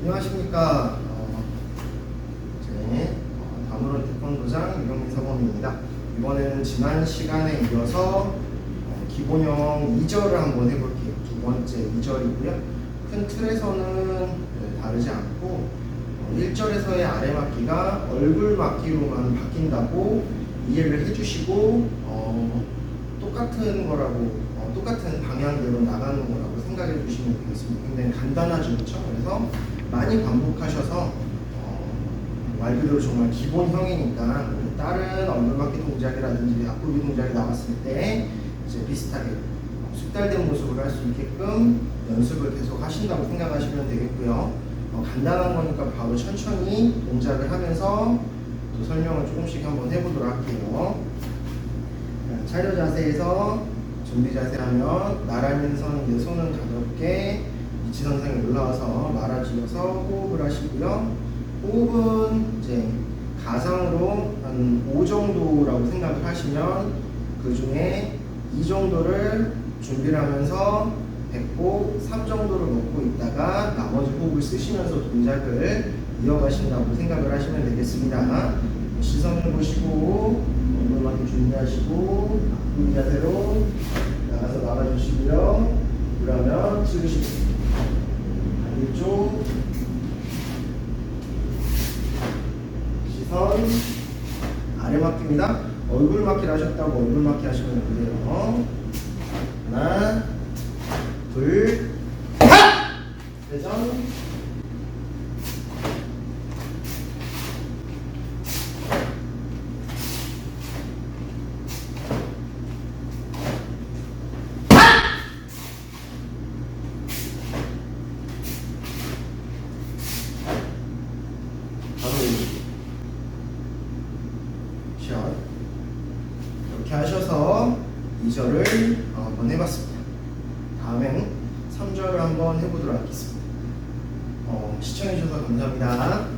안녕하십니까. 어, 어, 다문원 태권도장 유경민 사범입니다. 이번에는 지난 시간에 이어서 어, 기본형 2절을 한번 해볼게요. 두 번째 2절이고요. 큰 틀에서는 네, 다르지 않고 어, 1절에서의 아래 막기가 얼굴 막기로만 바뀐다고 이해를 해주시고 어, 똑같은 거라고 어, 똑같은 방향대로 나가는 거라고 생각해 주시면 되겠습니다. 굉장히 간단하죠, 그렇죠? 그래서 많이 반복하셔서 어, 말 그대로 정말 기본형이니까 우리 다른 얼굴막기 동작이라든지 앞구비 동작이 나왔을 때 이제 비슷하게 어, 숙달된 모습을 할 수 있게끔 연습을 계속 하신다고 생각하시면 되겠고요. 어, 간단한 거니까 바로 천천히 동작을 하면서 또 설명을 조금씩 한번 해보도록 할게요. 자, 차려 자세에서 준비 자세 하면 말하면서 이제 손은 가볍게 올라와서 말아주면서 호흡을 하시고요. 호흡은 이제 가상으로 한 5 정도라고 생각을 하시면 그 중에 2 정도를 준비를 하면서 배꼽 3 정도를 먹고 있다가 나머지 호흡을 쓰시면서 동작을 이어가신다고 생각을 하시면 되겠습니다. 시선을 보시고 얼굴만큼 준비하시고 앞구리 자세로 나가서 나가주시고요. 그러면 찍으시고 반대쪽 시선 아래 막기입니다. 얼굴 막기를 하셨다고 얼굴 막기 하시면 돼요. 하나, 둘, 셋! 회전. 바로 샷 이렇게 하셔서 2절을 한번 해봤습니다. 다음엔 3절을 한번 해보도록 하겠습니다. 어, 시청해주셔서 감사합니다.